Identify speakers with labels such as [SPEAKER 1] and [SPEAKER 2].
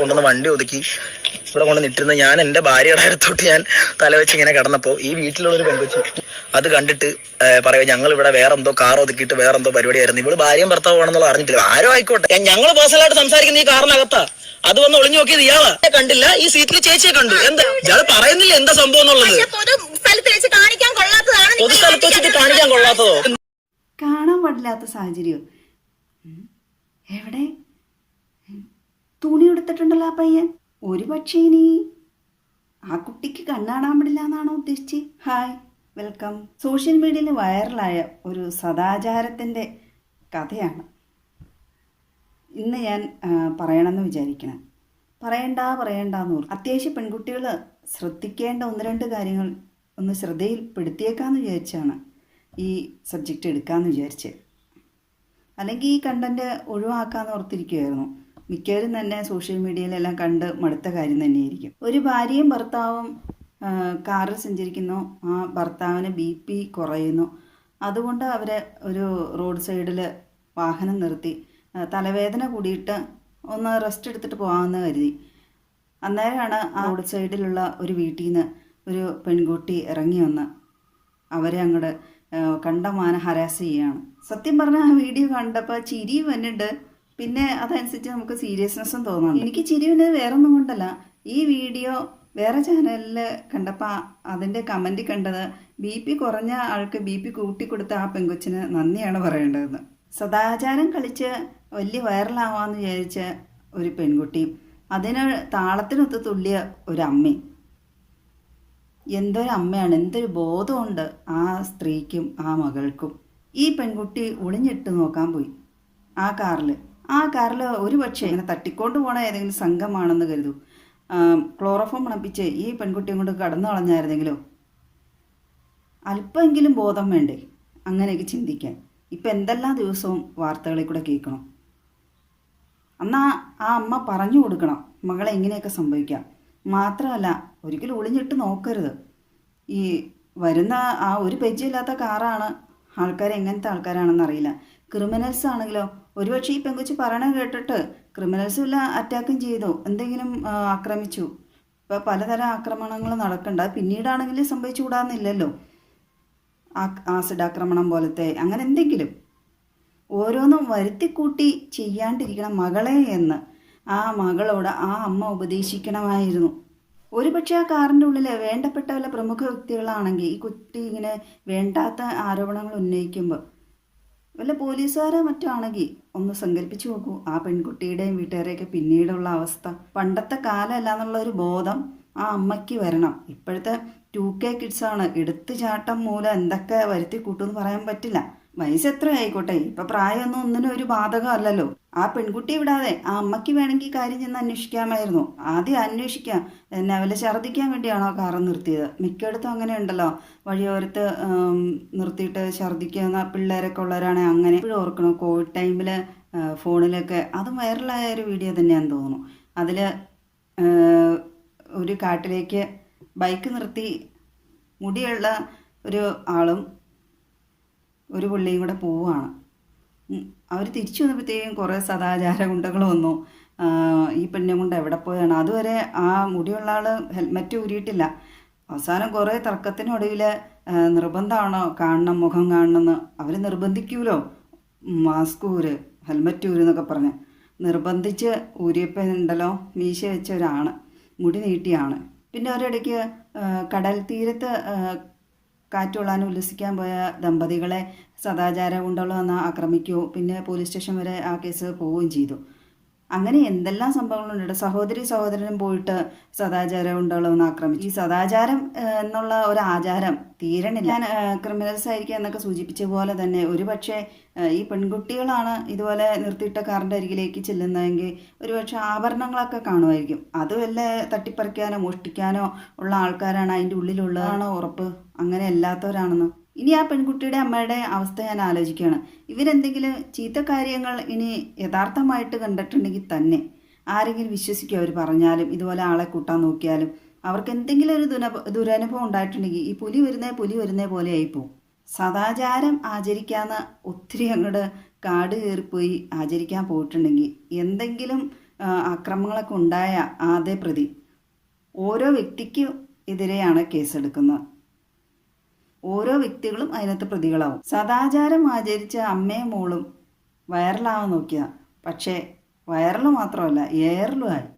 [SPEAKER 1] കൊണ്ടുവന്ന് വണ്ടി ഒതുക്കി. ഇവിടെ കൊണ്ട് നിട്ടിരുന്ന ഞാൻ എന്റെ ഭാര്യയുടെ അടുത്തോട്ട് ഞാൻ തലവെച്ച് ഇങ്ങനെ കിടന്നപ്പോൾ ഈ വീട്ടിലുള്ളൊരു ഒരു അത് കണ്ടിട്ട് പറയുക ഞങ്ങൾ ഇവിടെ വേറെ എന്തോ കാർ ഒതുക്കിയിട്ട് വേറെ എന്തോ പരിപാടിയായിരുന്നു. ഇവൾ ഭാര്യയും ഭർത്താവാണെന്നുള്ള അറിഞ്ഞിട്ടില്ല. ആരോ ആയിക്കോട്ടെ. ഞങ്ങൾ പേഴ്സണലായിട്ട് സംസാരിക്കുന്ന ഈ കാറിനകത്താ. അത് വന്ന് ഒളിഞ്ഞു നോക്കിയത് ഇയാളാ. കണ്ടില്ല. ഈ സീറ്റിൽ ചേച്ചിയെ കണ്ടു. എന്താ? ഇയാൾ പറയുന്നില്ല എന്താ സംഭവം എന്നുള്ളത്.
[SPEAKER 2] പൊതു സ്ഥലത്ത്
[SPEAKER 1] വെച്ചിട്ട് കാണിക്കാൻ കൊള്ളാത്തതോ?
[SPEAKER 3] കാണാൻ പാടില്ലാത്ത സാഹചര്യം. എവിടെ. തുണി എടുത്തിട്ടുണ്ടല്ലോ ആ പയ്യൻ. ഒരു പക്ഷേ ഇനി ആ കുട്ടിക്ക് കണ്ണാടാൻ പാടില്ല എന്നാണോ ഉദ്ദേശിച്ച്? Hi welcome. സോഷ്യൽ മീഡിയയിൽ വൈറലായ ഒരു സദാചാരത്തിന്റെ കഥയാണ്. ഇന്ന് ഞാൻ പറയണമെന്ന് വിചാരിക്കണം. പറയണ്ട പറയണ്ടെന്ന് പറഞ്ഞു അത്യാവശ്യം പെൺകുട്ടികൾ ശ്രദ്ധിക്കേണ്ട ഒന്ന് രണ്ട് കാര്യങ്ങൾ ഒന്ന് ശ്രദ്ധയിൽപ്പെടുത്തിയേക്കാന്ന് വിചാരിച്ചാണ് ഈ സബ്ജക്റ്റ് എടുക്കാമെന്ന് വിചാരിച്ച്. അല്ലെങ്കിൽ ഈ കണ്ടന്റ് ഒഴിവാക്കാമെന്ന് ഓർത്തിരിക്കുമായിരുന്നു മിക്കവരും തന്നെ സോഷ്യൽ മീഡിയയിലെല്ലാം കണ്ട് മടുത്ത കാര്യം തന്നെയായിരിക്കും. ഒരു ഭാര്യയും ഭർത്താവും കാറിൽ സഞ്ചരിക്കുന്നു. ആ ഭർത്താവിന് ബി പി കുറയുന്നു. അതുകൊണ്ട് അവരെ ഒരു റോഡ് സൈഡിൽ വാഹനം നിർത്തി. തലവേദന കൂടിയിട്ട് ഒന്ന് റെസ്റ്റ് എടുത്തിട്ട് പോകാമെന്ന് കരുതി. അന്നേരമാണ് ആ റോഡ് സൈഡിലുള്ള ഒരു വീട്ടിൽ നിന്ന് ഒരു പെൺകുട്ടി ഇറങ്ങി വന്ന് അവരെ അങ്ങോട്ട് കണ്ടമാനം ഹരാസ് ചെയ്യുകയാണ് സത്യം പറഞ്ഞാൽ ആ വീഡിയോ കണ്ടപ്പോൾ ചിരി വന്നിട്ട് പിന്നെ അതനുസരിച്ച് നമുക്ക് സീരിയസ്നെസ്സും തോന്നുന്നു എനിക്ക് ചിരി വന്നത് വേറെ ഒന്നും കൊണ്ടല്ല. ഈ വീഡിയോ വേറെ ചാനലിൽ കണ്ടപ്പോൾ അതിന്റെ കമന്റ് കണ്ടത് ബി പി കുറഞ്ഞ ആൾക്ക് ബി പി കൂട്ടിക്കൊടുത്ത ആ പെങ്കൊച്ചിന് നന്ദിയാണ് പറയേണ്ടതെന്ന്. സദാചാരം കളിച്ച് വലിയ വൈറലാവാന്ന് വിചാരിച്ച ഒരു പെൺകുട്ടി അതിന് താളത്തിനൊത്ത് തുള്ളിയ ഒരു അമ്മയും എന്തൊരു അമ്മയാണ് എന്തൊരു ബോധമുണ്ട് ആ സ്ത്രീക്കും ആ മകൾക്കും. ഈ പെൺകുട്ടി ഒളിഞ്ഞിട്ട് നോക്കാൻ പോയി ആ കാറിൽ ആ കാറിൽ ഒരു പക്ഷേ ഇങ്ങനെ തട്ടിക്കൊണ്ട് പോണ ഏതെങ്കിലും സംഘമാണെന്ന് കരുതൂ. ക്ലോറോഫോം മണപ്പിച്ച് ഈ പെൺകുട്ടിയും കൊണ്ട് കടന്നു കളഞ്ഞായിരുന്നെങ്കിലോ? അല്പമെങ്കിലും ബോധം വേണ്ടേ? അങ്ങനെയൊക്കെ ചിന്തിക്കാൻ. ഇപ്പം എന്തെല്ലാം ദിവസവും വാർത്തകളിൽ കൂടെ കേൾക്കണം? അന്നാ ആ അമ്മ പറഞ്ഞു കൊടുക്കണം മകളെ ഇങ്ങനെയൊക്കെ സംഭവിക്കാം. മാത്രമല്ല ഒരിക്കലും ഒളിഞ്ഞിട്ട് നോക്കരുത്. ഈ വരുന്ന ആ ഒരു പരിചയമില്ലാത്ത കാറാണ് ആൾക്കാർ എങ്ങനത്തെ ആൾക്കാരാണെന്ന് അറിയില്ല ക്രിമിനൽസ് ആണെങ്കിലോ ഒരുപക്ഷെ ഈ പെങ്കുച്ചി പറയണ കേട്ടിട്ട് ക്രിമിനൽസും വല്ല അറ്റാക്കും ചെയ്തു എന്തെങ്കിലും ആക്രമിച്ചു. ഇപ്പോൾ പലതരം ആക്രമണങ്ങൾ നടക്കണ്ട പിന്നീടാണെങ്കിൽ സംഭവിച്ചുകൂടാന്നില്ലല്ലോ. ആസിഡ് ആക്രമണം പോലത്തെ അങ്ങനെ എന്തെങ്കിലും. ഓരോന്നും വരുത്തിക്കൂട്ടി ചെയ്യാണ്ടിരിക്കണം മകളെ എന്ന് ആ മകളോട് ആ അമ്മ ഉപദേശിക്കണമായിരുന്നു. ഒരുപക്ഷെ ആ കാറിന്റെ ഉള്ളിൽ വേണ്ടപ്പെട്ട വല്ല പ്രമുഖ വ്യക്തികളാണെങ്കിൽ ഈ കുട്ടി ഇങ്ങനെ വേണ്ടാത്ത ആരോപണങ്ങൾ ഉന്നയിക്കുമ്പോൾ വല്ല പോലീസുകാരോ മറ്റോ ആണെങ്കിൽ ഒന്ന് സങ്കല്പിച്ചു നോക്കൂ. ആ പെൺകുട്ടിയുടെയും വീട്ടുകാരെയൊക്കെ പിന്നീടുള്ള അവസ്ഥ. പണ്ടത്തെ കാലമല്ല എന്നുള്ള ഒരു ബോധം ആ അമ്മയ്ക്ക് വരണം. ഇപ്പോഴത്തെ ടു കെ ആണ്. എടുത്തു ചാട്ടം മൂലം എന്തൊക്കെ വരുത്തി കൂട്ടുമെന്ന് പറയാൻ പറ്റില്ല. വയസ്സ് എത്ര ആയിക്കോട്ടെ ഇപ്പൊ പ്രായമൊന്നും ഒന്നിനും ഒരു ബാധകമല്ലല്ലോ. ആ പെൺകുട്ടി വിടാതെ ആ അമ്മയ്ക്ക് വേണമെങ്കിൽ കാര്യം ചെന്ന് അന്വേഷിക്കാമായിരുന്നു. ആദ്യം അന്വേഷിക്കാം. എന്നെ അവലെ ഛർദ്ദിക്കാൻ വേണ്ടിയാണോ കാറ് നിർത്തിയത്? മിക്കയിടത്തും അങ്ങനെ ഉണ്ടല്ലോ. വഴിയോരത്ത് നിർത്തിയിട്ട് ഛർദ്ദിക്കുന്ന പിള്ളേരൊക്കെ ഉള്ളവരാണെങ്കിൽ അങ്ങനെ. ഇപ്പോഴും ഓർക്കണം കോവിഡ് ടൈമിൽ ഫോണിലൊക്കെ അത് വൈറലായ ഒരു വീഡിയോ തന്നെയാണെന്ന് തോന്നുന്നു. അതിൽ ഒരു കാട്ടിലേക്ക് ബൈക്ക് നിർത്തി മുടിയുള്ള ഒരു ആളും ഒരു പുള്ളിയും കൂടെ പോവുകയാണ്. അവർ തിരിച്ചു വന്നപ്പോഴത്തേക്കും കുറേ സദാചാര ഗുണ്ടകൾ വന്നു. ഈ പെണ്ണും കൊണ്ട് എവിടെ പോയാണ് അതുവരെ ആ മുടിയുള്ള ആൾ ഹെൽമെറ്റ് ഊരിയിട്ടില്ല. അവസാനം കുറേ തർക്കത്തിനൊടുവിൽ നിർബന്ധമാണോ കാണണം മുഖം കാണണമെന്ന് അവർ നിർബന്ധിക്കൂലോ? മാസ്ക് ഊര് ഹെൽമെറ്റ് ഊര് എന്നൊക്കെ പറഞ്ഞ്. നിർബന്ധിച്ച് ഊരിയപ്പോൾ ഉണ്ടല്ലോ മീശ വെച്ച ഒരാണ്. മുടി നീട്ടിയാണ് പിന്നെ ഒരിടയ്ക്ക് കടൽ തീരത്ത് ആ, കാറ്റുകൊള്ളാൻ ഉല്ലസിക്കാൻ പോയ ദമ്പതികളെ സദാചാര ഗുണ്ടകൾ വന്ന് ആക്രമിക്കുകയോ പിന്നെ പോലീസ് സ്റ്റേഷൻ വരെ ആ കേസ് പോവുകയും ചെയ്തു. അങ്ങനെ എന്തെല്ലാം സംഭവങ്ങളുണ്ട്? സഹോദരി സഹോദരനും പോയിട്ട് സദാചാരം ഗുണ്ടകൾ വന്ന് ആക്രമിച്ചു. ഈ സദാചാരം എന്നുള്ള ഒരു ആചാരം തീരണില്ല. ഞാൻ ക്രിമിനൽസ് ആയിരിക്കുക എന്നൊക്കെ സൂചിപ്പിച്ച പോലെ തന്നെ ഒരുപക്ഷെ പക്ഷേ ഈ പെൺകുട്ടികളാണ് ഇതുപോലെ നിർത്തിയിട്ട കാറിന്റെ അരികിലേക്ക് ചെല്ലുന്നതെങ്കിൽ ഒരുപക്ഷെ ആഭരണങ്ങളൊക്കെ കാണുമായിരിക്കും. അത് വല്ല തട്ടിപ്പറിക്കാനോ മോഷ്ടിക്കാനോ ഉള്ള ആൾക്കാരാണ് അതിന്റെ ഉള്ളിലുള്ളതാണോ ഉറപ്പ്? അങ്ങനെ അല്ലാത്തവരാണെന്ന്. ഇനി ആ പെൺകുട്ടിയുടെ അമ്മയുടെ അവസ്ഥ ഞാൻ ആലോചിക്കുകയാണ്. ഇവരെന്തെങ്കിലും ചീത്ത കാര്യങ്ങൾ ഇനി യഥാർത്ഥമായിട്ട് കണ്ടിട്ടുണ്ടെങ്കിൽ തന്നെ ആരെങ്കിലും വിശ്വസിക്കുക അവർ പറഞ്ഞാലും ഇതുപോലെ ആളെ കൂട്ടാൻ നോക്കിയാലും. അവർക്ക് എന്തെങ്കിലും ഒരു ദുന ദുരനുഭവം ഉണ്ടായിട്ടുണ്ടെങ്കിൽ ഈ പുലി വരുന്നേ പുലി വരുന്നേ പോലെ ആയിപ്പോവും. സദാചാരം ആചരിക്കാന്ന് ഒത്തിരി അങ്ങോട്ട് കാട് കയറിപ്പോയി ആചരിക്കാൻ പോയിട്ടുണ്ടെങ്കിൽ എന്തെങ്കിലും അക്രമങ്ങളൊക്കെ ഉണ്ടായ ആദ്യ പ്രതി ഓരോ വ്യക്തിക്കും എതിരെയാണ് കേസെടുക്കുന്നത്. ഓരോ വ്യക്തികളും അതിനകത്ത് പ്രതികളാവും. സദാചാരം ആചരിച്ച അമ്മയും മോളും വൈറലാവാൻ നോക്കിയതാണ് പക്ഷേ വൈറൽ മാത്രമല്ല എയറിലും ആയി.